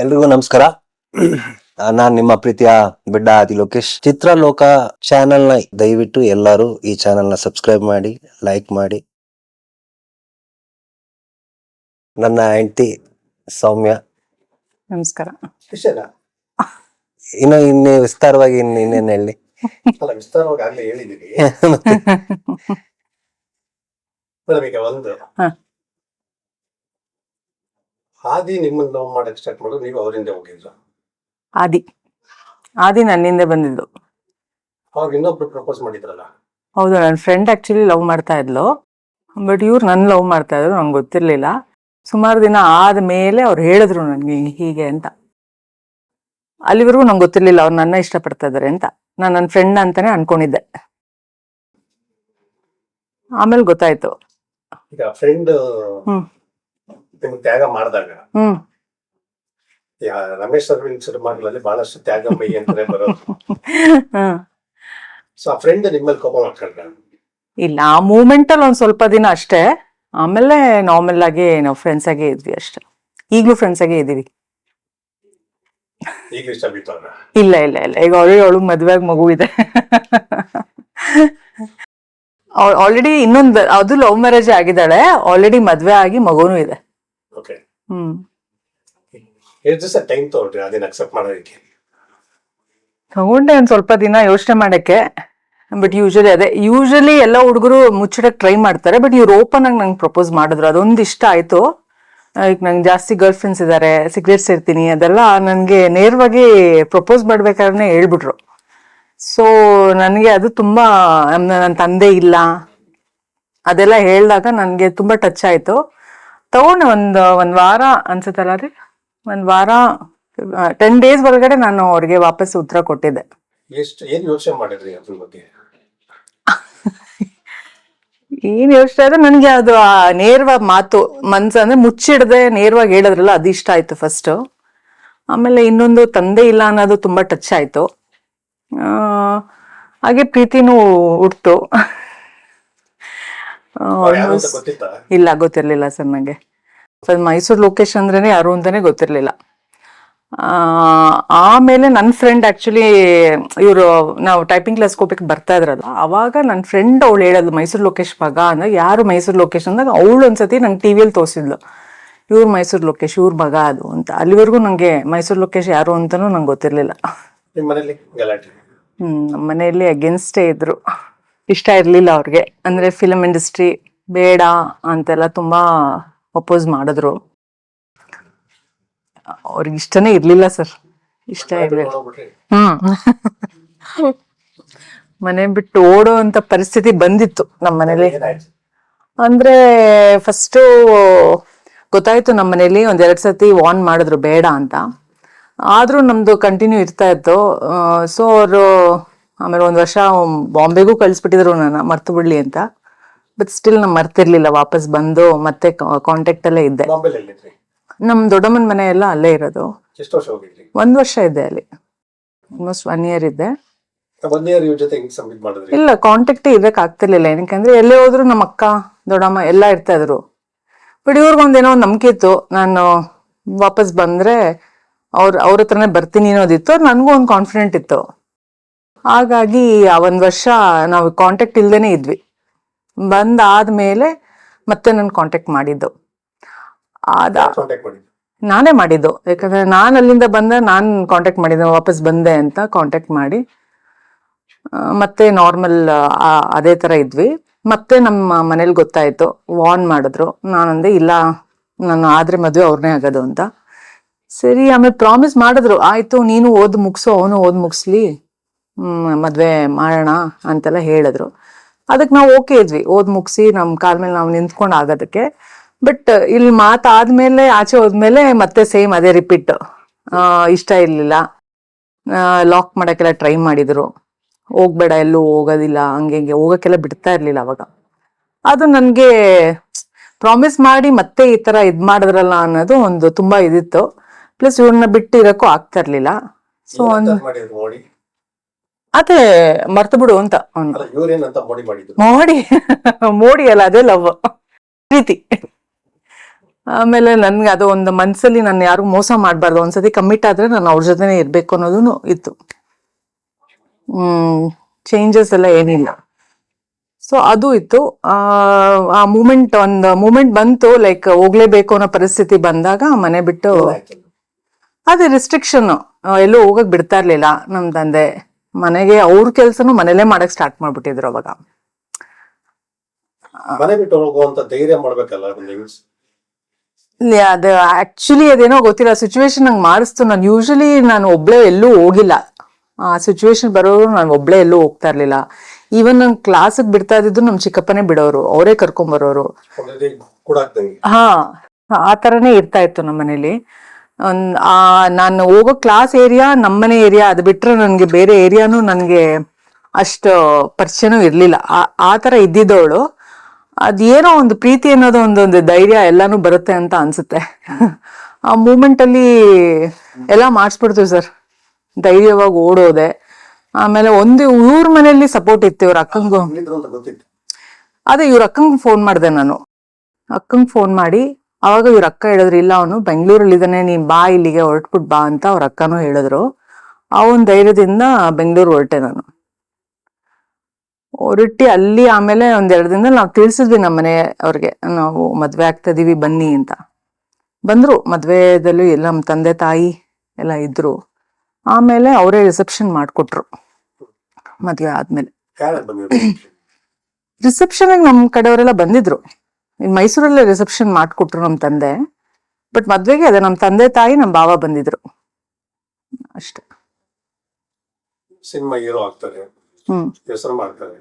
ಎಲ್ರಿಗೂ ನಮಸ್ಕಾರ. ನಾನ್ ನಿಮ್ಮ ಪ್ರೀತಿಯ ಬಿಡ್ಡ ಆದಿ ಲೋಕೇಶ್. ಚಿತ್ರಲೋಕ ಚಾನೆಲ್ನ ದಯವಿಟ್ಟು ಎಲ್ಲರೂ ಈ ಚಾನೆಲ್ನ ಸಬ್ಸ್ಕ್ರೈಬ್ ಮಾಡಿ ಲೈಕ್ ಮಾಡಿ. ನನ್ನ ಹೆಂಡತಿ ಸೌಮ್ಯ. ನಮಸ್ಕಾರ. ಇನ್ನು ಇನ್ನೇ ವಿಸ್ತಾರವಾಗಿ ಇನ್ನು ಇನ್ನೇನು ಹೇಳಿ? ವಿಸ್ತಾರವಾಗಿ ಆಗ್ಲೇ ಹೇಳಿದೀನಿ. ಒಂದು. ಆದಿ ನಿಮ್ಮನ್ನ ಲವ್ ಮಾಡಕ್ ಸ್ಟಾರ್ಟ್ ಮಾಡಿದ್ರು ನೀವು ಅವರಿಂದ ಹೋಗಿದ್ರು ಆದಿ. ಆದಿ ನನ್ನಿಂದ ಬಂದಿದ್ದು. ಅವಾಗ ಇನ್ನೊಬ್ರು ಪ್ರಪೋಸ್ ಮಾಡಿದ್ರಲ್ಲ? ಹೌದು ನನ್ನ ಫ್ರೆಂಡ್ ಆಕ್ಚುಲಿ ಲವ್ ಮಾಡ್ತಾ ಇದ್ಲು. ಬಟ್ ಇವ್ರು ನನ್ನ ಲವ್ ಮಾಡ್ತಾ ಇದ್ರು ನಂಗೆ ಗೊತ್ತಿರ್ಲಿಲ್ಲ. ಸುಮಾರು ದಿನ ಆದ್ಮೇಲೆ ಅವ್ರು ಹೇಳಿದ್ರು ನನಗೆ ಹೀಗೆ ಅಂತ. ಅಲ್ಲಿವರೆಗೂ ನಂಗೆ ಗೊತ್ತಿರ್ಲಿಲ್ಲ ಅವ್ರು ನನ್ನ ಇಷ್ಟಪಡ್ತಾ ಇದಾರೆ ಅಂತ. ನಾನು ನನ್ನ ಫ್ರೆಂಡ್ ಅಂತಾನೆ ಅನ್ಕೊಂಡಿದ್ದೆ. ಆಮೇಲೆ ಗೊತ್ತಾಯ್ತು. ಈಗ ಫ್ರೆಂಡ್ ಹ್ಮ್. ನಿಮ್ಗೆ ತ್ಯಾಗ ಮಾಡಿದಾಗ. ಹ್ಮ್. ರಮೇಶ್ ಅರವಿಂದ್ ಸಿನಿಮಾಗಳಲ್ಲಿ ಬಹಳಷ್ಟು ತ್ಯಾಗಮಯಿ ಅಂತಾನೆ ಬರೋದು. ಸೊ ಆ ಫ್ರೆಂಡ್ ನಿಮ್ಮಲ್ಲಿ ಕೋಪ ಮಾಡ್ಕೊಂಡ ಇಲ್ಲ ಆ ಮೂಮೆಂಟ್ ಅಲ್ಲಿ ಒಂದ್ ಸ್ವಲ್ಪ ದಿನ ಅಷ್ಟೇ. ಆಮೇಲೆ ನಾರ್ಮಲ್ ಆಗಿ ನಾವು ಫ್ರೆಂಡ್ಸ್ ಆಗೇ ಇದ್ವಿ ಅಷ್ಟೇ. ಈಗಲೂ ಫ್ರೆಂಡ್ಸ್ ಆಗೇ ಇದೀವಿ ಈಗ ಇಷ್ಟ ಬಿತ್ತು ಅವ್ರ ಇಲ್ಲ ಇಲ್ಲ ಇಲ್ಲ. ಈಗ ಆಲ್ರೆಡಿ ಅವಳು ಮದ್ವೆ ಆಗಿ ಮಗು ಇದೆ. ಆಲ್ರೆಡಿ ಇನ್ನೊಂದು ಅದು ಲವ್ ಮ್ಯಾರೇಜ್ ಆಗಿದ್ದಾಳೆ. ಆಲ್ರೆಡಿ ಮದ್ವೆ ಆಗಿ ಮಗುನೂ ಇದೆ. Okay hmm. ಎಷ್ಟು ದಿವಸ ಟೈಮ್ ಅದನ್ನ ಅಕ್ಸೆಪ್ಟ್ ಮಾಡೋದಕ್ಕೆ. ತಗೊಂಡೆ ಒಂದ್ ಸ್ವಲ್ಪ ದಿನ ಯೋಚನೆ ಮಾಡಕ್ಕೆ ಬಟ್ ಯೂಶಲಿ ಅದೇ ಯೂಶಲಿ ಎಲ್ಲ ಹುಡುಗರು ಮುಚ್ಚಿಡಕ್ ಟ್ರೈ ಮಾಡ್ತಾರೆ ಬಟ್ ಇವ್ರು ಓಪನ್ ಆಗಿ ನಂಗೆ ಪ್ರಪೋಸ್ ಮಾಡಿದ್ರು ಅದೊಂದು ಇಷ್ಟ ಆಯ್ತು. ಈಗ ನಂಗೆ ಜಾಸ್ತಿ ಗರ್ಲ್ ಫ್ರೆಂಡ್ಸ್ ಇದ್ದಾರೆ ಸಿಗರೇಟ್ಸ್ ಇರ್ತೀನಿ ಅದೆಲ್ಲ ನನಗೆ ನೇರವಾಗಿ ಪ್ರಪೋಸ್ ಮಾಡ್ಬೇಕಾದ್ರೆ ಹೇಳ್ಬಿಟ್ರು. ಸೊ ನನಗೆ ಅದು ತುಂಬಾ ನನ್ನ ತಂದೆ ಇಲ್ಲ ಅದೆಲ್ಲ ಹೇಳಿದಾಗ ನನಗೆ ತುಂಬಾ ಟಚ್ ಆಯ್ತು. ತಗೊಂಡೆ ಒಂದು ಒಂದು ವಾರ ಅನ್ಸುತ್ತಲ್ಲ ರೀ ಒಂದ್ ವಾರ ಟೆನ್ ಡೇಸ್ ಒಳಗಡೆ ನಾನು ಅವ್ರಿಗೆ ವಾಪಸ್ ಉತ್ತರ ಕೊಟ್ಟಿದ್ದೆ. ಎಷ್ಟು ಏನ್ ಯೋಚನೆ ಮಾಡಿದ್ರಿ ಅದ್ರ ಬಗ್ಗೆ? ಏನ್ ಯೋಚನೆ ಆದ್ರೆ ನನಗೆ ಅದು ಆ ನೇರವಾದ ಮಾತು ಮನ್ಸು ಅಂದ್ರೆ ಮುಚ್ಚಿಡದೆ ನೇರವಾಗಿ ಹೇಳಿದ್ರಲ್ಲ ಅದು ಇಷ್ಟ ಆಯ್ತು ಫಸ್ಟ್ ಆಮೇಲೆ ಇನ್ನೊಂದು ತಂದೆ ಇಲ್ಲ ಅನ್ನೋದು ತುಂಬಾ ಟಚ್ ಆಯ್ತು. ಆ, ಹಾಗೆ ಪ್ರೀತಿನೂ ಹುಡ್ತು ಇಲ್ಲ ಗೊತ್ತಿರ್ಲಿಲ್ಲ ಸರ್ ನಂಗೆ. ಮೈಸೂರು ಲೊಕೇಶನ್ ಅಂದ್ರೇನೆ ಯಾರು ಅಂತಾನೆ ಗೊತ್ತಿರ್ಲಿಲ್ಲ. ಆ, ಆಮೇಲೆ ನನ್ನ ಫ್ರೆಂಡ್ ಆಕ್ಚುಲಿ ಇವರು ನಾವು ಟೈಪಿಂಗ್ ಕ್ಲಾಸ್ ಹೋಗ್ಬೇಕು ಬರ್ತಾ ಇದ್ರಲ್ಲ ಅವಾಗ ನನ್ನ ಫ್ರೆಂಡ್ ಅವಳು ಹೇಳೋದು ಮೈಸೂರು ಲೊಕೇಶ್ ಮಗ ಅಂದ್ರೆ ಯಾರು ಮೈಸೂರು ಲೊಕೇಶನ್ ಅಂದಾಗ ಅವಳು ಒಂದ್ಸತಿ ನಂಗೆ ಟಿವಿಯಲ್ಲಿ ತೋರಿಸಿದ್ಲು. ಇವ್ರು ಮೈಸೂರು ಲೊಕೇಶ್ ಇವ್ರ ಮಗ ಅದು ಅಂತ. ಅಲ್ಲಿವರೆಗೂ ನಂಗೆ ಮೈಸೂರು ಲೊಕೇಶ್ ಯಾರು ಅಂತಾನೂ ನಂಗೆ ಗೊತ್ತಿರ್ಲಿಲ್ಲ. ಹ್ಮ್ ನಮ್ಮ ಮನೆಯಲ್ಲಿ ಅಗೇನ್ಸ್ಟೇ ಇದ್ರು. ಇಷ್ಟ ಇರ್ಲಿಲ್ಲ ಅವ್ರಿಗೆ. ಅಂದ್ರೆ ಫಿಲಮ್ ಇಂಡಸ್ಟ್ರಿ ಬೇಡ ಅಂತೆಲ್ಲ ತುಂಬಾ ಅಪೋಸ್ ಮಾಡಿದ್ರು. ಅವ್ರಿಗೆ ಇಷ್ಟನೇ ಇರ್ಲಿಲ್ಲ ಸರ್ ಇಷ್ಟ ಇರ್ಲಿಲ್ಲ. ಹ್ಮ್. ಮನೆ ಬಿಟ್ಟು ಓಡೋ ಅಂತ ಪರಿಸ್ಥಿತಿ ಬಂದಿತ್ತು ನಮ್ಮ ಮನೇಲಿ. ಅಂದ್ರೆ ಫಸ್ಟ್ ಗೊತ್ತಾಯ್ತು ನಮ್ಮ ಮನೇಲಿ ಒಂದ್ ಎರಡ್ ಸತಿ ವಾನ್ ಮಾಡಿದ್ರು ಬೇಡ ಅಂತ. ಆದ್ರೂ ನಮ್ದು ಕಂಟಿನ್ಯೂ ಇರ್ತಾ ಇತ್ತು. ಸೊ ಅವರು ಆಮೇಲೆ ಒಂದು ವರ್ಷ ಬಾಂಬೆಗೂ ಕಳಿಸ್ಬಿಟ್ಟಿದ್ರು ನನ್ನ ಮರ್ತು ಬಿಡ್ಲಿ ಅಂತ. ಬಟ್ ಸ್ಟಿಲ್ ನಾನು ಮರ್ತಿರ್ಲಿಲ್ಲ ವಾಪಸ್ ಬಂದು ಮತ್ತೆ ಕಾಂಟ್ಯಾಕ್ಟ್ ಅಲ್ಲೇ ಇದ್ದೆ. ನಮ್ ದೊಡ್ಡಮ್ಮನ ಮನೆ ಎಲ್ಲ ಅಲ್ಲೇ ಇರೋದು. ಒಂದ್ ವರ್ಷ ಇದೆ ಅಲ್ಲಿ. ಆಲ್ಮೋಸ್ಟ್ ಒನ್ ಇಯರ್ ಇದೆ ಇಲ್ಲ ಕಾಂಟ್ಯಾಕ್ಟ್ ಇರಕ್ ಆಗ್ತಿರ್ಲಿಲ್ಲ. ಏನಕ್ಕೆ ಎಲ್ಲೇ ಹೋದ್ರು ನಮ್ಮ ಅಕ್ಕ ದೊಡ್ಡಮ್ಮ ಎಲ್ಲ ಇರ್ತಾ ಇದ್ರು. ಬಟ್ ಇವ್ರಿಗೊಂದೇನೋ ಒಂದ್ ನಂಬಿಕೆ ಇತ್ತು. ನಾನು ವಾಪಸ್ ಬಂದ್ರೆ ಅವ್ರ ಅವ್ರ ಹತ್ರನೇ ಬರ್ತೀನಿ ಅನ್ನೋದಿತ್ತು. ನನಗೂ ಒಂದು ಕಾನ್ಫಿಡೆಂಟ್ ಇತ್ತು. ಹಾಗಾಗಿ ಆ ಒಂದು ವರ್ಷ ನಾವು ಕಾಂಟ್ಯಾಕ್ಟ್ ಇಲ್ದೇನೆ ಇದ್ವಿ. ಬಂದಾದ್ಮೇಲೆ ಮತ್ತೆ ನನ್ ಕಾಂಟ್ಯಾಕ್ಟ್ ಮಾಡಿದ್ದು. ಆದ ನಾನೇ ಮಾಡಿದ್ದು. ಯಾಕಂದ್ರೆ ನಾನು ಅಲ್ಲಿಂದ ಬಂದ ನಾನು ಕಾಂಟ್ಯಾಕ್ಟ್ ಮಾಡಿದ್ದೆ ವಾಪಸ್ ಬಂದೆ ಅಂತ ಕಾಂಟ್ಯಾಕ್ಟ್ ಮಾಡಿ. ಮತ್ತೆ ನಾರ್ಮಲ್ ಅದೇ ತರ ಇದ್ವಿ. ಮತ್ತೆ ನಮ್ಮ ಮನೇಲಿ ಗೊತ್ತಾಯ್ತು. ವಾರ್ನ್ ಮಾಡಿದ್ರು. ನಾನಂದೆ ಇಲ್ಲ ನಾನು ಆದ್ರೆ ಮದುವೆ ಅವ್ರನ್ನೇ ಆಗೋದು ಅಂತ. ಸರಿ ಆಮೇಲೆ ಪ್ರಾಮಿಸ್ ಮಾಡಿದ್ರು. ಆಯ್ತು ನೀನು ಓದ್ ಮುಗಿಸು ಅವನು ಓದ್ ಮುಗಿಸ್ಲಿ. ಮದ್ವೆ ಮಾಡೋಣ ಅಂತೆಲ್ಲ ಹೇಳಿದ್ರು. ಅದಕ್ಕೆ ನಾವು ಓಕೆ ಇದ್ವಿ. ಓದ್ ಮುಗಿಸಿ ನಮ್ಮ ಕಾಲ ಮೇಲೆ ನಾವು ನಿಂತ್ಕೊಂಡು ಆಗೋದಕ್ಕೆ. ಬಟ್ ಇಲ್ಲಿ ಮಾತಾದ್ಮೇಲೆ ಆಚೆ ಹೋದ್ಮೇಲೆ ಮತ್ತೆ ಸೇಮ್ ಅದೇ ರಿಪೀಟ್ ಇಷ್ಟ ಇರಲಿಲ್ಲ. ಲಾಕ್ ಮಾಡೋಕ್ಕೆಲ್ಲ ಟ್ರೈ ಮಾಡಿದ್ರು. ಹೋಗ್ಬೇಡ ಎಲ್ಲೂ ಹೋಗೋದಿಲ್ಲ ಹಂಗೆ ಹಿಂಗೆ ಹೋಗಕ್ಕೆಲ್ಲ ಬಿಡ್ತಾ ಇರಲಿಲ್ಲ ಅವಾಗ. ಅದು ನನಗೆ ಪ್ರಾಮಿಸ್ ಮಾಡಿ ಮತ್ತೆ ಈ ತರ ಇದ್ ಮಾಡಿದ್ರಲ್ಲ ಅನ್ನೋದು ಒಂದು ತುಂಬಾ ಇದಿತ್ತು. ಪ್ಲಸ್ ಇವ್ರನ್ನ ಬಿಟ್ಟು ಇರೋಕ್ಕೂ ಆಗ್ತಾ ಇರಲಿಲ್ಲ. ಸೊ ಒಂದ್ ಅದೇ ಮರ್ತು ಬಿಡು ಅಂತ. ಅವ್ನು ಮೋಡಿ ಮೋಡಿ ಅಲ್ಲ ಅದೇ ಲವ್ ಪ್ರೀತಿ. ಆಮೇಲೆ ನನ್ಗೆ ಅದು ಒಂದು ಮನ್ಸಲ್ಲಿ ನಾನು ಯಾರು ಮೋಸ ಮಾಡಬಾರ್ದು. ಒಂದ್ಸತಿ ಕಮಿಟ್ ಆದ್ರೆ ನಾನು ಅವ್ರ ಜೊತೆನೇ ಇರ್ಬೇಕು ಅನ್ನೋದು ಇತ್ತು. ಹ್ಮ್ ಚೇಂಜಸ್ ಎಲ್ಲ ಏನಿಲ್ಲ. ಸೊ ಅದು ಇತ್ತು. ಆ, ಆ ಮೂಮೆಂಟ್ ಒಂದು ಮೂಮೆಂಟ್ ಬಂತು ಲೈಕ್ ಹೋಗ್ಲೇಬೇಕು ಅನ್ನೋ ಪರಿಸ್ಥಿತಿ ಬಂದಾಗ ಮನೆ ಬಿಟ್ಟು ಅದೇ ರಿಸ್ಟ್ರಿಕ್ಷನ್ ಎಲ್ಲೂ ಹೋಗಕ್ ಬಿಡ್ತಾ ಇರ್ಲಿಲ್ಲ ನಮ್ ತಂದೆ. ಮನೆಗೆ ಅವ್ರ ಕೆಲ್ಸನು ಮನೇಲೆ ಮಾಡಕ್ ಸ್ಟಾರ್ಟ್ ಮಾಡ್ಬಿಟ್ಟಿದ್ರು ಅವಾಗ. ಮನೆ ಬಿಟ್ಟು ಹೋಗುವಂತ ಧೈರ್ಯ ಮಾಡ್ಬೇಕಲ್ಲ ಒಂದು ಹೆಂಗ್ಸ್ ಇಲ್ಲಿ ಅದು ಆಕ್ಚುಲಿ ಅದೇನೋ ಗೊತ್ತಿಲ್ಲ ಸಿಚುವೇಶನ್ ನಂಗೆ ಮಾಡಿಸ್ತು. ನಾನು ಯೂಶಲಿ ನಾನು ಒಬ್ಳೆ ಎಲ್ಲೂ ಹೋಗಿಲ್ಲ. ಆ ಸಿಚುವೇಶನ್ ಬರೋರು ನಾನು ಒಬ್ಳೆ ಎಲ್ಲೂ ಹೋಗ್ತಾ ಇರ್ಲಿಲ್ಲ. ಈವನ್ ನಂಗೆ ಕ್ಲಾಸಿಗೆ ಬಿಡ್ತಾ ಇದ್ದಿದ್ದು ನಮ್ ಚಿಕ್ಕಪ್ಪನೇ ಬಿಡೋರು ಅವರೇ ಕರ್ಕೊಂಡ್ ಬರೋರು. ಹಾ ಆ ತರನೇ ಇರ್ತಾ ಇತ್ತು ನಮ್ಮ ಮನೇಲಿ. ನಾನು ಹೋಗೋ ಕ್ಲಾಸ್ ಏರಿಯಾ ನಮ್ಮನೆ ಏರಿಯಾ ಅದು ಬಿಟ್ಟರೆ ನನಗೆ ಬೇರೆ ಏರಿಯಾನು ನನಗೆ ಅಷ್ಟು ಪರಿಚಯನೂ ಇರಲಿಲ್ಲ. ಆ- ತರ ಇದ್ದಿದ್ದವಳು. ಅದೇನೋ ಒಂದು ಪ್ರೀತಿ ಅನ್ನೋದು ಒಂದೊಂದು ಧೈರ್ಯ ಎಲ್ಲಾನು ಬರುತ್ತೆ ಅಂತ ಅನ್ಸುತ್ತೆ. ಆ ಮೂಮೆಂಟ್ ಅಲ್ಲಿ ಎಲ್ಲ ಮಾಡಿಸ್ಬಿಡ್ತೀವಿ ಸರ್. ಧೈರ್ಯವಾಗಿ ಓಡೋದೆ. ಆಮೇಲೆ ಒಂದು ಇವ್ರ ಮನೆಯಲ್ಲಿ ಸಪೋರ್ಟ್ ಇತ್ತು ಇವ್ರ ಅಕ್ಕಂಗೂ. ಅದೇ ಇವ್ರ ಅಕ್ಕಂಗೆ ಫೋನ್ ಮಾಡಿದೆ ನಾನು. ಅಕ್ಕಂಗೆ ಫೋನ್ ಮಾಡಿ ಅವಾಗ ಇವ್ರ ಅಕ್ಕ ಹೇಳಿದ್ರು ಇಲ್ಲ ಅವನು ಬೆಂಗಳೂರಲ್ಲಿ ಇದ್ದಾನೆ ನೀನ್ ಬಾ ಇಲ್ಲಿಗೆ ಹೊರಟ್ಬಿಟ್ ಬಾ ಅಂತ ಅವ್ರ ಅಕ್ಕನೂ ಹೇಳಿದ್ರು. ಆ ಒಂದ್ ಧೈರ್ಯದಿಂದ ಬೆಂಗಳೂರು ಹೊರಟೆ ನಾನು. ಹೊರಟಿ ಅಲ್ಲಿ ಆಮೇಲೆ ಒಂದ್ ಎರಡು ದಿನದಲ್ಲಿ ನಾವು ತಿಳಿಸಿದ್ವಿ ನಮ್ಮ ಮನೆ ಅವ್ರಿಗೆ ನಾವು ಮದ್ವೆ ಆಗ್ತಾ ಇದೀವಿ ಬನ್ನಿ ಅಂತ. ಬಂದ್ರು ಮದ್ವೆದಲ್ಲೂ ಎಲ್ಲ ನಮ್ಮ ತಂದೆ ತಾಯಿ ಎಲ್ಲ ಇದ್ರು. ಆಮೇಲೆ ಅವರೇ ರಿಸೆಪ್ಷನ್ ಮಾಡ್ಕೊಟ್ರು ಮದ್ವೆ ಆದ್ಮೇಲೆ. ರಿಸೆಪ್ಷನ್ ನಮ್ ಕಡೆಯವರೆಲ್ಲ ಬಂದಿದ್ರು. ಮೈಸೂರಲ್ಲೇ ರಿಸೆಪ್ಷನ್ ಮಾಡ್ಕೊಟ್ರು ನಮ್ ತಂದೆ. ಬಟ್ ಮದ್ವೆಗೆ ಅದೇ ನಮ್ ತಂದೆ ತಾಯಿ ನಮ್ ಬಾವ ಬಂದಿದ್ರು. ಅಷ್ಟೇ. ಸಿನಿಮಾ ಹೀರೋ ಆಗ್ತಾರೆ. ಹ್ಮ್. ಹೆಸರು ಮಾಡ್ತಾರೆ.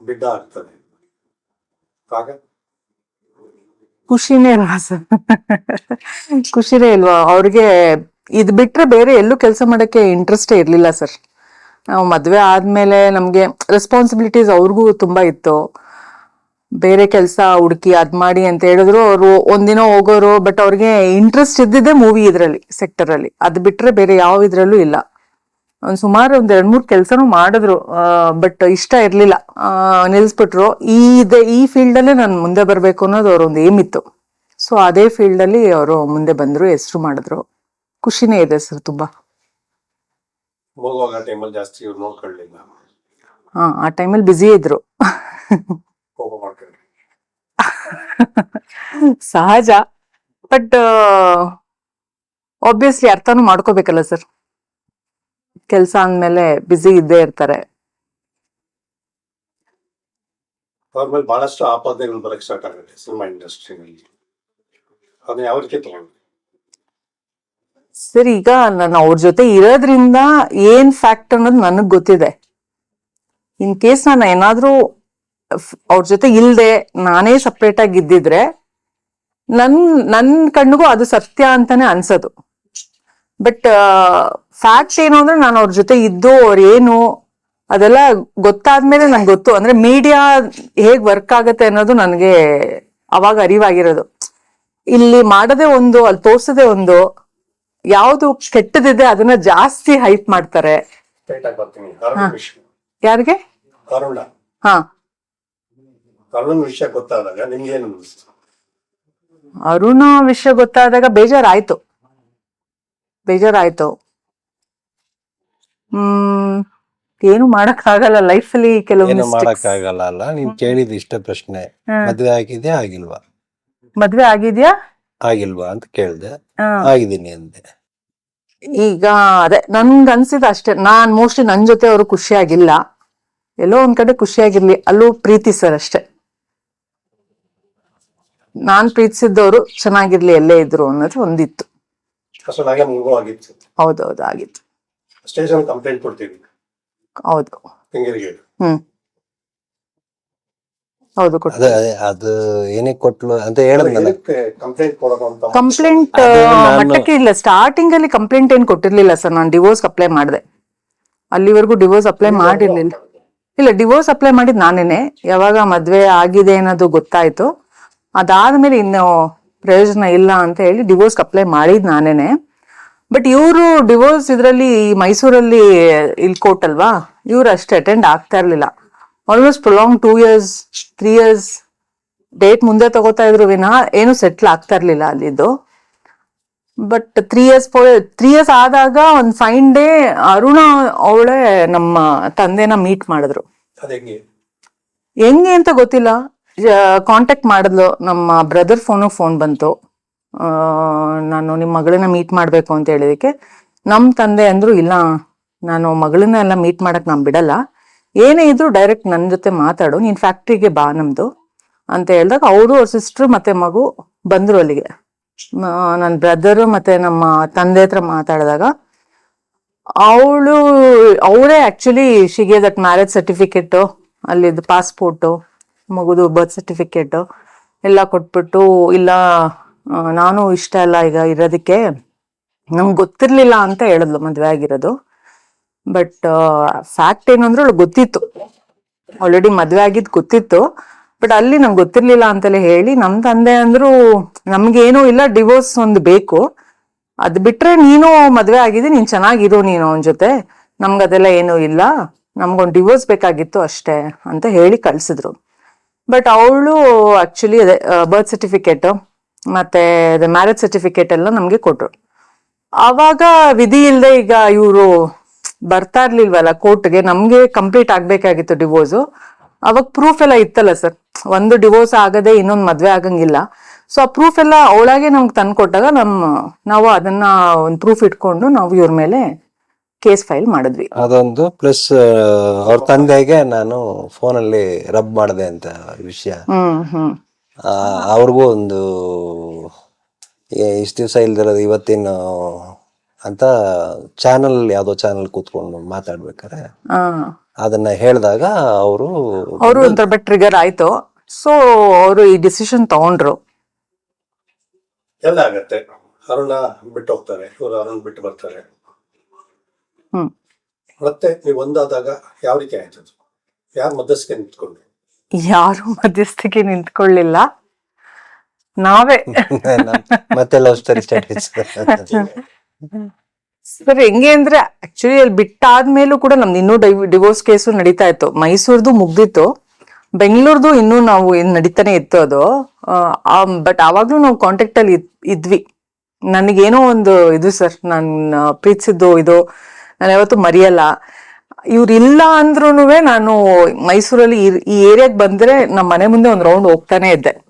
ಬಿಡ್ಡ ಆಗ್ತಾರೆ. ಆಗ? ಖುಷಿನೇ ಇಲ್ವಾ ಸರ್? ಖುಷಿನೇ ಇಲ್ವಾ ಅವ್ರಿಗೆ ಇದ್ ಬಿಟ್ರೆ ಬೇರೆ ಎಲ್ಲೂ ಕೆಲಸ ಮಾಡಕ್ಕೆ ಇಂಟ್ರೆಸ್ಟೇ ಇರ್ಲಿಲ್ಲ ಸರ್. ನಾವು ಮದ್ವೆ ಆದ್ಮೇಲೆ ನಮ್ಗೆ ರೆಸ್ಪಾನ್ಸಿಬಿಲಿಟೀಸ್ ಅವ್ರಿಗೂ ತುಂಬಾ ಇತ್ತು. ಬೇರೆ ಕೆಲಸ ಹುಡುಕಿ ಅದ್ ಮಾಡಿ ಅಂತ ಹೇಳಿದ್ರು ಅವರು ಒಂದಿನ ಹೋಗೋರು ಬಟ್ ಅವ್ರಿಗೆ ಇಂಟ್ರೆಸ್ಟ್ ಇದ್ದಿದ್ದೆ ಮೂವಿ ಇದ್ರಲ್ಲಿ ಸೆಕ್ಟರ್ ಅಲ್ಲಿ. ಅದ್ ಬಿಟ್ರೆ ಬೇರೆ ಯಾವ ಇದ್ರಲ್ಲೂ ಇಲ್ಲ. ಒಂದ್ ಸುಮಾರು ಒಂದ್ ಎರಡ್ ಮೂರ್ ಕೆಲ್ಸನೂ ಮಾಡಿದ್ರು ಬಟ್ ಇಷ್ಟ ಇರ್ಲಿಲ್ಲ. ನಿಲ್ಸ್ಬಿಟ್ರು. ಈ ಇದೆ ಈ ಫೀಲ್ಡ್ ಅಲ್ಲೇ ನಾನು ಮುಂದೆ ಬರ್ಬೇಕು ಅನ್ನೋದು ಅವ್ರ ಒಂದು ಏಮ್ ಇತ್ತು. ಸೊ ಅದೇ ಫೀಲ್ಡ್ ಅಲ್ಲಿ ಅವರು ಮುಂದೆ ಬಂದ್ರು ಹೆಸರು ಮಾಡಿದ್ರು. ಖುಷಿನೇ ಇದೆ ಸರ್ ತುಂಬಾ. ಆ ಟೈಮಲ್ಲಿ ಬ್ಯುಸಿ ಇದ್ರು. ಸಹಜ. ಬಟ್ ಆಬ್ವಿಯಸ್ಲಿ ಅರ್ಥನೂ ಮಾಡ್ಕೋಬೇಕಲ್ಲ ಸರ್ ಕೆಲಸ ಅಂದ್ಮೇಲೆ ಬ್ಯುಸಿ ಇದ್ದೇ ಇರ್ತಾರೆ. ಅವ್ರ ಮೇಲೆ ಬಹಳಷ್ಟು ಆಪಾದನೆಗಳು ಬರಕ್ ಸ್ಟಾರ್ಟ್ ಆಗಿದೆ ಸಿನಿಮಾ ಇಂಡಸ್ಟ್ರಿನಲ್ಲಿ ಅದನ್ನ ಯಾವ ರೀತಿ ತಗೊಂಡ್ರಿ? ಸರ್ ಈಗ ನಾನು ಅವ್ರ ಜೊತೆ ಇರೋದ್ರಿಂದ ಏನ್ ಫ್ಯಾಕ್ಟ್ ಅನ್ನೋದು ನನಗ್ ಗೊತ್ತಿದೆ. ಇನ್ ಕೇಸ್ ನಾನು ಏನಾದ್ರೂ ಅವ್ರ ಜೊತೆ ಇಲ್ದೆ ನಾನೇ ಸಪ್ರೇಟ್ ಆಗಿ ಇದ್ದಿದ್ರೆ ನನ್ ನನ್ ಕಣ್ಣಿಗೂ ಅದು ಸತ್ಯ ಅಂತಾನೆ ಅನ್ಸೋದು. ಬಟ್ ಫ್ಯಾಕ್ಟ್ ಏನು ಅಂದ್ರೆ ನಾನು ಅವ್ರ ಜೊತೆ ಇದ್ದು ಅವ್ರ ಏನು ಅದೆಲ್ಲ ಗೊತ್ತಾದ್ಮೇಲೆ ನಂಗೆ ಗೊತ್ತು. ಅಂದ್ರೆ ಮೀಡಿಯಾ ಹೇಗ್ ವರ್ಕ್ ಆಗತ್ತೆ ಅನ್ನೋದು ನನಗೆ ಅವಾಗ ಅರಿವಾಗಿರೋದು. ಇಲ್ಲಿ ಮಾಡದೆ ಒಂದು ಅಲ್ಲಿ ತೋರ್ಸದೆ ಒಂದು ಯಾವ್ದು ಕೆಟ್ಟದಿದೆ ಅದನ್ನ ಜಾಸ್ತಿ ಹೈಪ್ ಮಾಡ್ತಾರೆ. ಯಾರಿಗೆ? ಹಾ. ಅರುಣ್ ವಿಷಯ ಗೊತ್ತಾದಾಗ ನಿಮ್ಗೆ ಏನು ಅನಿಸ್ತು? ಅರುಣ ವಿಷಯ ಗೊತ್ತಾದಾಗ ಬೇಜಾರಾಯ್ತು. ಬೇಜಾರಾಯ್ತು. ಹ್ಮ್ ಏನು ಮಾಡಕ್ ಆಗಲ್ಲ ಲೈಫ್ ಅಲ್ಲಿ ಕೆಲವು ಏನು mistakes. ಮಾಡಕ್ ಆಗಲ್ಲ ಅಲ್ಲ ನೀನ್ ಕೇಳಿದ ಇಷ್ಟ ಪ್ರಶ್ನೆ. ಹ್ಮ್. ಮದ್ವೆ ಆಗಿದ್ಯಾ ಆಗಿಲ್ವಾ? ಮದ್ವೆ ಆಗಿದ್ಯಾ? ಆಗಿಲ್ವಾ ಅಂತ ಕೇಳ್ದೆ. ಆಗಿದ್ದೀನಿ ಅಂದೆ. ಈಗ ಅದೇ ನನ್ಗ ಅನ್ಸಿದ ಅಷ್ಟೇ ನಾನ್ ಮೋಸ್ಟ್ಲಿ ನನ್ ಜೊತೆ ಅವರು ಖುಷಿಯಾಗಿಲ್ಲ. ಎಲ್ಲೋ ಒಂದ್ ಕಡೆ ಖುಷಿಯಾಗಿರ್ಲಿ ಅಲ್ಲೂ ಪ್ರೀತಿ ಸರ್ ಅಷ್ಟೇ. ನಾನ್ ಪ್ರೀತಿಸಿದ್ದವರು ಚೆನ್ನಾಗಿರ್ಲಿ ಎಲ್ಲೇ ಇದ್ರು ಅನ್ನೋದು ಒಂದಿತ್ತು. ಅಷ್ಟೊಂದಾಗೆ ನಿಮಗೂ ಆಗಿತ್ತು. ಹೌದೌದು ಆಗಿತ್ತು. ಸ್ಟೇಷನ್ ಕಂಪ್ಲೇಂಟ್ ಕೊಡ್ತೀವಿ. ಹೌದು. ಹ್ಮ್. ಹೌದು ಅದೇ ಏನಕ್ಕೆ ಕೊಟ್ಲು ಅಂತ ಹೇಳಿದ್ನಲ್ಲ ಕಂಪ್ಲೇಂಟ್ ಮಟ್ಟಕ್ಕೆ ಇಲ್ಲ. ಸ್ಟಾರ್ಟಿಂಗ್ ಅಲ್ಲಿ ಕಂಪ್ಲೇಂಟ್ ಏನ್ ಕೊಟ್ಟಿರ್ಲಿಲ್ಲ ಸರ್ ನಾನು ಡಿವೋರ್ಸ್ ಅಪ್ಲೈ ಮಾಡಿದೆ. ಅಲ್ಲಿವರೆಗೂ ಡಿವೋರ್ಸ್ ಅಪ್ಲೈ ಮಾಡಿರ್ಲಿಲ್ಲ. ಇಲ್ಲ ಡಿವೋರ್ಸ್ ಅಪ್ಲೈ ಮಾಡಿದ್ ನಾನೇನೆ. ಯಾವಾಗ ಮದ್ವೆ ಆಗಿದೆ ಅನ್ನೋದು ಗೊತ್ತಾಯ್ತು. ಅದಾದ್ಮೇಲೆ ಇನ್ನು ಪ್ರಯೋಜನ ಇಲ್ಲ ಅಂತ ಹೇಳಿ ಡಿವೋರ್ಸ್ ಅಪ್ಲೈ ಮಾಡಿದ್ ನಾನೇನೆ. ಬಟ್ ಇವರು ಡಿವೋರ್ಸ್ ಇದರಲ್ಲಿ ಮೈಸೂರಲ್ಲಿ ಇಲ್ಲಿ ಕೋರ್ಟ್ ಅಲ್ವಾ? ಇವ್ರು ಅಷ್ಟೇ ಅಟೆಂಡ್ ಆಗ್ತಾ ಇರ್ಲಿಲ್ಲ. Almost prolong two years three years date ಮುಂದೆ ತಗೋತಾ ಇದ್ರು ವಿನಃ ಏನು ಸೆಟ್ಲ್ ಆಗ್ತಾ ಇರ್ಲಿಲ್ಲ ಅಲ್ಲಿದ್ದು. But three years four three years ಆದಾಗ ಒಂದು ಫೈನ್ ಡೇ ಅರುಣ ಅವಳೇ ನಮ್ಮ ತಂದೆನ ಮೀಟ್ ಮಾಡಿದ್ರು. ಹೆಂಗೆ ಅಂತ ಗೊತ್ತಿಲ್ಲ. ಕಾಂಟ್ಯಾಕ್ಟ್ ಮಾಡಿದ್ಲು ನಮ್ಮ ಬ್ರದರ್ ಫೋನು ಫೋನ್ ಬಂತು. ನಾನು ನಿಮ್ಮ ಮಗಳನ್ನ ಮೀಟ್ ಮಾಡಬೇಕು ಅಂತ ಹೇಳಿದಕ್ಕೆ ನಮ್ಮ ತಂದೆ ಅಂದ್ರು, ಇಲ್ಲ, ನಾನು ಮಗಳನ್ನ ಎಲ್ಲ ಮೀಟ್ ಮಾಡಕ್ ನಾನು ಬಿಡಲ್ಲ. ಏನೇ ಇದ್ರು ಡೈರೆಕ್ಟ್ ನನ್ನ ಜೊತೆ ಮಾತಾಡು, ನೀನ್ ಫ್ಯಾಕ್ಟ್ರಿಗೆ ಬಾ ನಮ್ಮದು ಅಂತ ಹೇಳಿದಾಗ ಅವರು, ಅವ್ರ ಸಿಸ್ಟ್ರು ಮತ್ತೆ ಮಗು ಬಂದ್ರು ಅಲ್ಲಿಗೆ. ನನ್ನ ಬ್ರದರು ಮತ್ತೆ ನಮ್ಮ ತಂದೆ ಹತ್ರ ಮಾತಾಡಿದಾಗ, ಅವಳು ಅವಳೇ ಆಕ್ಚುಲಿ ಶಿಗೆ ದಟ್ ಮ್ಯಾರೇಜ್ ಸರ್ಟಿಫಿಕೇಟು ಅಲ್ಲಿದ್ದು ಪಾಸ್ಪೋರ್ಟು ಮಗುದು ಬರ್ತ್ ಸರ್ಟಿಫಿಕೇಟ್ ಎಲ್ಲ ಕೊಟ್ಬಿಟ್ಟು ಇಲ್ಲ ನಾನು ಇಷ್ಟ ಇಲ್ಲ ಈಗ ಇರೋದಕ್ಕೆ. ನಮ್ಗೆ ಗೊತ್ತಿರ್ಲಿಲ್ಲ ಅಂತ ಹೇಳಿದ್ಲು ಮದ್ವೆ ಆಗಿರೋದು. ಬಟ್ ಫ್ಯಾಕ್ಟ್ ಏನು ಅಂದ್ರೆ ಗೊತ್ತಿತ್ತು. ಆಲ್ರೆಡಿ ಮದ್ವೆ ಆಗಿದ್ ಗೊತ್ತಿತ್ತು. ಬಟ್ ಅಲ್ಲಿ ನಂಗೆ ಗೊತ್ತಿರ್ಲಿಲ್ಲ ಅಂತಲೇ ಹೇಳಿ ನಮ್ ತಂದೆ ಅಂದ್ರು ನಮ್ಗೇನೂ ಇಲ್ಲ ಡಿವೋರ್ಸ್ ಒಂದು ಬೇಕು. ಅದ್ ಬಿಟ್ರೆ ನೀನು ಮದ್ವೆ ಆಗಿದೆ ನೀನ್ ಚೆನ್ನಾಗಿರು ನೀನು ಅವನ ಜೊತೆ. ನಮ್ಗೆ ಅದೆಲ್ಲ ಏನೂ ಇಲ್ಲ. ನಮ್ಗೊಂದು ಡಿವೋರ್ಸ್ ಬೇಕಾಗಿತ್ತು ಅಷ್ಟೇ ಅಂತ ಹೇಳಿ ಕಳ್ಸಿದ್ರು. ಬಟ್ ಅವಳು ಆಕ್ಚುಲಿ ಅದೇ ಬರ್ತ್ ಸರ್ಟಿಫಿಕೇಟ್ ಮತ್ತೆ ಮ್ಯಾರೇಜ್ ಸರ್ಟಿಫಿಕೇಟ್ ಎಲ್ಲ ನಮ್ಗೆ ಕೊಟ್ರು. ಅವಾಗ ವಿಧಿ ಇಲ್ಲದೆ ಈಗ ಇವರು ಬರ್ತಾ ಇರ್ಲಿಲ್ವಲ್ಲ ಕೋರ್ಟ್ಗೆ ನಮ್ಗೆ ಕಂಪ್ಲೀಟ್ ಆಗ್ಬೇಕಾಗಿತ್ತು ಡಿವೋರ್ಸ್ ಅವಾಗ ಪ್ರೂಫ್ ಎಲ್ಲ ಇತ್ತಲ್ಲ ಸರ್ ಒಂದು ಡಿವೋರ್ಸ್ ಆಗದೆ ಇನ್ನೊಂದು ಮದ್ವೆ ಆಗಂಗಿಲ್ಲ. ಸೊ ಆ ಪ್ರೂಫ್ ಎಲ್ಲ ಅವಳಾಗೆ ನಮ್ಗೆ ತಂದು ಕೊಟ್ಟಾಗ ನಮ್ಮ ನಾವು ಅದನ್ನ ಒಂದು ಪ್ರೂಫ್ ಇಟ್ಕೊಂಡು ನಾವು ಇವ್ರ ಮೇಲೆ ಕೇಸ್ ಫೈಲ್ ಮಾಡಿದ್ವಿ. ಅದೊಂದು ಪ್ಲಸ್ ಅವ್ರ ತಂದೆಗೆ ನಾನು ಫೋನ್ ಅಲ್ಲಿ ರಬ್ ಮಾಡಿದೆ ಅಂತ ವಿಷಯ. ಹ್ಮ್ ಹ್ಮ್. ಆ, ಅವ್ರಿಗೂ ಒಂದು ಇಷ್ಟು ದಿವಸ ಇಲ್ದಿರೋದು ಇವತ್ತಿನ ಅಂತ ಚಾನಲ್ ಯಾವ್ದೋ ಚಾನಲ್ ಕೂತ್ಕೊಂಡು ಮಾತಾಡ್ಬೇಕಾರೆ ಆ. ಅದನ್ನ ಹೇಳಿದಾಗ ಅವರು ಅವರು ಒಂಥರ ಬಟ್ ಟ್ರಿಗರ್ ಆಯ್ತು. ಸೊ ಅವರು ಈ ಡಿಸಿಷನ್ ತಗೊಂಡ್ರು. ಎಲ್ಲ ಆಗತ್ತೆ. ಅರುಣ ಬಿಟ್ಟು ಹೋಗ್ತಾರೆ. ಇವರು ಅರುಣ್ ಬಿಟ್ಟು ಬರ್ತಾರೆ. ಮತ್ತೆ ನೀವು ಒಂದಾದಾಗ ಯಾವ ರೀತಿ ಆಯ್ತು ಯಾರು ಮಧ್ಯಸ್ಥಿಕೆ ನಿಂತ್ಕೊಂಡ್ರು? ಯಾರು ಮಧ್ಯಸ್ಥಿಕೆ ನಿಂತ್ಕೊಳ್ಳಿಲ್ಲ. ನಾವೇ. ಮತ್ತೆ ಲವ್ ಸ್ಟೋರಿ ಸ್ಟಾರ್ಟ್ ಸರ್ ಹೆಂಗೆ ಅಂದ್ರೆ ಆಕ್ಚುಲಿ ಅಲ್ಲಿ ಬಿಟ್ಟಾದ್ಮೇಲೂ ಕೂಡ ನಮ್ದು ಇನ್ನೂ ಡಿವೋರ್ಸ್ ಕೇಸು ನಡೀತಾ ಇತ್ತು. ಮೈಸೂರ್ದು ಮುಗ್ದಿತ್ತು. ಬೆಂಗಳೂರ್ದು ಇನ್ನೂ ನಾವು ಏನ್ ನಡೀತಾನೆ ಇತ್ತು ಅದು. ಬಟ್ ಆವಾಗ್ಲೂ ನಾವು ಕಾಂಟ್ಯಾಕ್ಟ್ ಅಲ್ಲಿ ಇದ್- ಇದ್ವಿ. ನನಗೇನೋ ಒಂದು ಇದು ಸರ್ ನಾನು ಪ್ರೀತಿಸಿದ್ದು ಇದು. ನಾನು ಯಾವತ್ತು ಮರೆಯಲ್ಲ. ಇವ್ರು ಇಲ್ಲ ಅಂದ್ರೂ ನಾನು ಮೈಸೂರಲ್ಲಿ ಈ- ಏರಿಯಾಗ್ ಬಂದ್ರೆ ನಮ್ಮ ಮನೆ ಮುಂದೆ ಒಂದು ರೌಂಡ್ ಹೋಗ್ತಾನೆ ಇದ್ದೆ.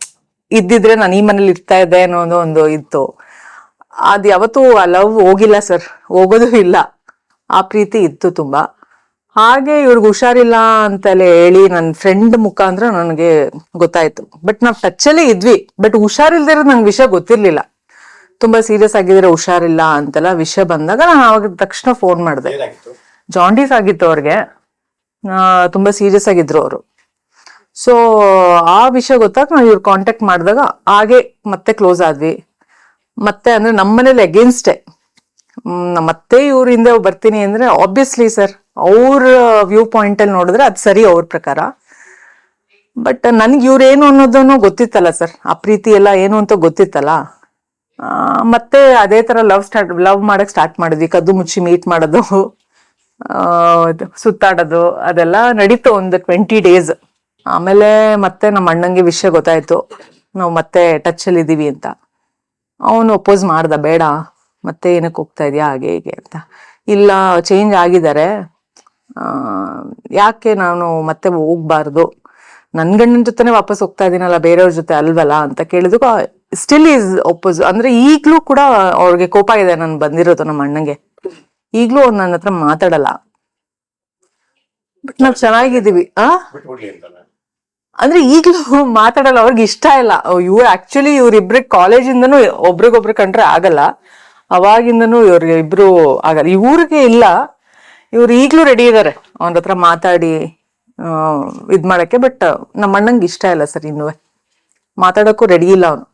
ಇದ್ದಿದ್ರೆ ನಾನು ಈ ಮನೇಲಿ ಇರ್ತಾ ಇದ್ದೆ ಅನ್ನೋದು ಒಂದು ಇತ್ತು. ಅದು ಯಾವತ್ತೂ ಆ ಲವ್ ಹೋಗಿಲ್ಲ ಸರ್ ಹೋಗೋದು ಇಲ್ಲ. ಆ ಪ್ರೀತಿ ಇತ್ತು ತುಂಬಾ. ಹಾಗೆ ಇವ್ರಿಗೆ ಹುಷಾರಿಲ್ಲ ಅಂತಲೇ ಹೇಳಿ ನನ್ನ ಫ್ರೆಂಡ್ ಮುಖಾಂತರ ನನಗೆ ಗೊತ್ತಾಯ್ತು. ಬಟ್ ನಾವು ಟಚ್ ಅಲ್ಲಿ ಇದ್ವಿ. ಬಟ್ ಹುಷಾರಿಲ್ದೇ ಇರೋದು ನಂಗೆ ವಿಷಯ ಗೊತ್ತಿರ್ಲಿಲ್ಲ. ತುಂಬಾ ಸೀರಿಯಸ್ ಆಗಿದ್ರೆ ಹುಷಾರಿಲ್ಲ ಅಂತೆಲ್ಲ ವಿಷಯ ಬಂದಾಗ ನಾನು ಅವಾಗ ತಕ್ಷಣ ಫೋನ್ ಮಾಡಿದೆ. ಜಾಂಡೀಸ್ ಆಗಿತ್ತು ಅವ್ರಿಗೆ. ತುಂಬಾ ಸೀರಿಯಸ್ ಆಗಿದ್ರು ಅವರು. ಸೊ ಆ ವಿಷಯ ಗೊತ್ತಾಗ ನಾವು ಇವ್ರು ಕಾಂಟ್ಯಾಕ್ಟ್ ಮಾಡಿದಾಗ ಹಾಗೆ ಮತ್ತೆ ಕ್ಲೋಸ್ ಆದ್ವಿ. ಮತ್ತೆ ಅಂದ್ರೆ ನಮ್ಮನೇಲಿ ಅಗೇನ್ಸ್ಟೇ ಮತ್ತೆ ಇವ್ರ ಹಿಂದೆ ಬರ್ತೀನಿ ಅಂದ್ರೆ ಆಬ್ವಿಯಸ್ಲಿ ಸರ್ ಅವ್ರ ವ್ಯೂ ಪಾಯಿಂಟ್ ಅಲ್ಲಿ ನೋಡಿದ್ರೆ ಅದು ಸರಿ ಅವ್ರ ಪ್ರಕಾರ. ಬಟ್ ನನ್ಗೆ ಇವ್ರೇನು ಅನ್ನೋದನ್ನು ಗೊತ್ತಿತ್ತಲ್ಲ ಸರ್ ಆ ಪ್ರೀತಿ ಎಲ್ಲ ಏನು ಅಂತ ಗೊತ್ತಿತ್ತಲ್ಲ. ಮತ್ತೆ ಅದೇ ತರ ಲವ್ ಸ್ಟಾರ್ಟ್ ಲವ್ ಮಾಡಕ್ ಸ್ಟಾರ್ಟ್ ಮಾಡಿದ್ವಿ. ಕದ್ದು ಮುಚ್ಚಿ ಮೀಟ್ ಮಾಡೋದು ಸುತ್ತಾಡೋದು, ಅದೆಲ್ಲ ನಡೀತು ಒಂದು ಟ್ವೆಂಟಿ ಡೇಸ್ ಆಮೇಲೆ ಮತ್ತೆ ನಮ್ಮ ಅಣ್ಣಂಗೆ ವಿಷಯ ಗೊತ್ತಾಯ್ತು. ನಾವು ಮತ್ತೆ ಟಚ್ ಅಲ್ಲಿ ಇದೀವಿ ಅಂತ. ಅವನು ಅಪೋಸ್ ಮಾಡ್ದ, ಬೇಡ, ಮತ್ತೆ ಏನಕ್ಕೆ ಹೋಗ್ತಾ ಇದೆಯಾ, ಹಾಗೆ, ಹೀಗೆ ಅಂತ. ಇಲ್ಲ ಚೇಂಜ್ ಆಗಿದ್ದಾರೆ. ಯಾಕೆ ನಾನು ಮತ್ತೆ ಹೋಗ್ಬಾರ್ದು? ನನ್ ಗಂಡನ ಜೊತೆನೆ ವಾಪಸ್ ಹೋಗ್ತಾ ಇದ್ದೀನಲ್ಲ ಬೇರೆಯವ್ರ ಜೊತೆ ಅಲ್ವಲ್ಲ ಅಂತ ಕೇಳಿದಾಗ ಸ್ಟಿಲ್ ಈಸ್ ಒಪ್ಪೋಸ್ ಅಂದ್ರೆ ಈಗ್ಲೂ ಕೂಡ ಅವ್ರಿಗೆ ಕೋಪ ಇದೆ ನಾನು ಬಂದಿರೋದು ನಮ್ಮ ಅಣ್ಣಂಗೆ. ಈಗ್ಲೂ ಅವ್ರು ನನ್ನ ಹತ್ರ ಮಾತಾಡಲ್ಲ. ಬಟ್ ನಾವ್ ಚೆನ್ನಾಗಿದ್ದೀವಿ. ಆ? ಅಂದ್ರೆ ಈಗ್ಲೂ ಮಾತಾಡಲ್ಲ ಅವ್ರಿಗೆ ಇಷ್ಟ ಇಲ್ಲ. ಇವ್ರು ಆಕ್ಚುಲಿ ಇವ್ರಿಬ್ರಿಗೆ ಕಾಲೇಜಿಂದನೂ ಒಬ್ರಿಗೊಬ್ರು ಕಂಡ್ರೆ ಆಗಲ್ಲ. ಅವಾಗಿಂದನೂ ಇವ್ರಿಗೆ ಇಬ್ರು ಆಗಲ್ಲ. ಇವ್ರಿಗೆ ಇಲ್ಲ. ಇವ್ರು ಈಗ್ಲೂ ರೆಡಿ ಇದಾರೆ ಅವ್ರ ಹತ್ರ ಮಾತಾಡಿ ಇದ್ ಮಾಡಕ್ಕೆ. ಬಟ್ ನಮ್ಮ ಅಣ್ಣಂಗೆ ಇಷ್ಟ ಇಲ್ಲ ಸರ್ ಇನ್ನೂ ಮಾತಾಡಕ್ಕೂ ರೆಡಿ ಇಲ್ಲ ಅವನು.